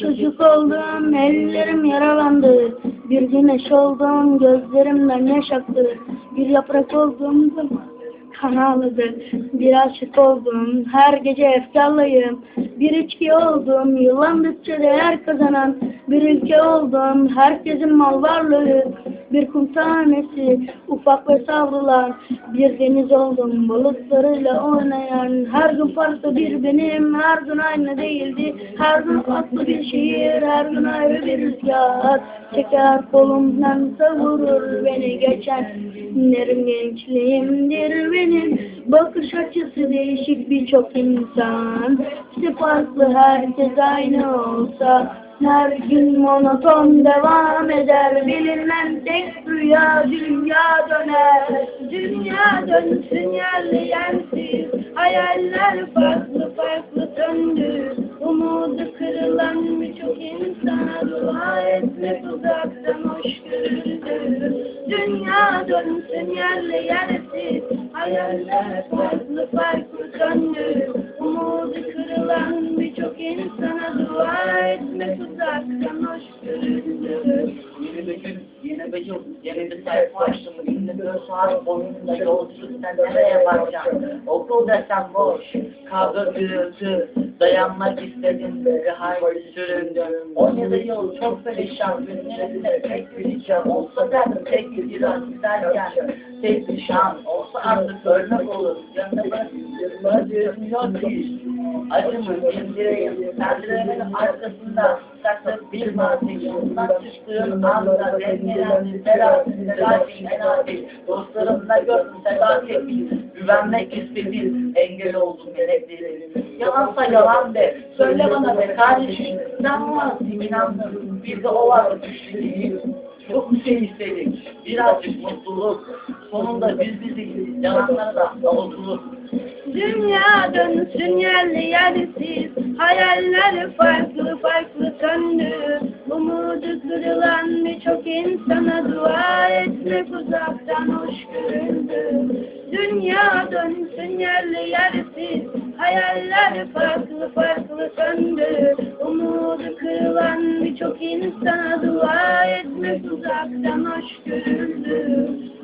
Çocuk oldum, ellerim yaralandı. Bir güneş oldum, gözlerimden yaş aktı. Bir yaprak oldum, kan ağladı. Bir aşık oldum, her gece efkarlıyım. Bir içki oldum, yıllandıkça değer kazanan. Bir ülke oldum, herkesin mal varlığı. Bir kum tanesi, ufak ve savrulan. Bir deniz oldum, balıklarıyla oynayan. Her gün farklı bir benim, her gün aynı değildi. Her gün farklı bir şehir, her gün ayrı bir rüzgar. Çeker kolumdan savurur beni geçen. Günlerim gençliğimdir benim. Bakış açısı değişik birçok insan. İşte farklı herkes aynı olsa. Her gün monoton devam eder. Bilinmez tek rüya dünya döner. Dünya dönsün yerli yersiz Hayaller farklı farklı söndü Umudu kırılan birçok insana dua etmek uzaktan hoş görüldü Dünya dönsün yerli yersiz Hayaller farklı farklı söndü Umudu kırılan dua etmek uzaktan hoş Yeni bir gün, yeni bir yıl, açtım. Yeni bir saat boyunca yolculuk sen nereye varacaksın? Okul desen boş, kavga gürültü, dayanmak istedim bir hayli süründüm. 17 yıl çok perişan, günlerinde tek bir can olsa derdim tek bir biraz giderken tek bir şan olsa artık örnek olur. Yıllarca yok ki acımı bildireyim. Pencerenin arkasında saklı bir mazi yolundan çıktığım anda rengilendi terazi terazi enazi dostlarımla gördüm telafi güvenmek istedim. Engel oldum meleklerim. Yalansa yalan de. Söyle bana be kardeşim. Sen varsın inandın bir de o var güçlü çok şey istedik birazcık mutluluk sonunda biz biziz yalanlara da avutulur Dünya dönsün yerli yersiz Hayaller farklı farklı söndü Umudu kırılan birçok insana dua etmek uzaktan hoş görüldü Dünya dönsün yerli yersiz Hayaller farklı farklı söndü Umudu kırılan birçok insana dua etmek uzaktan hoş göründü.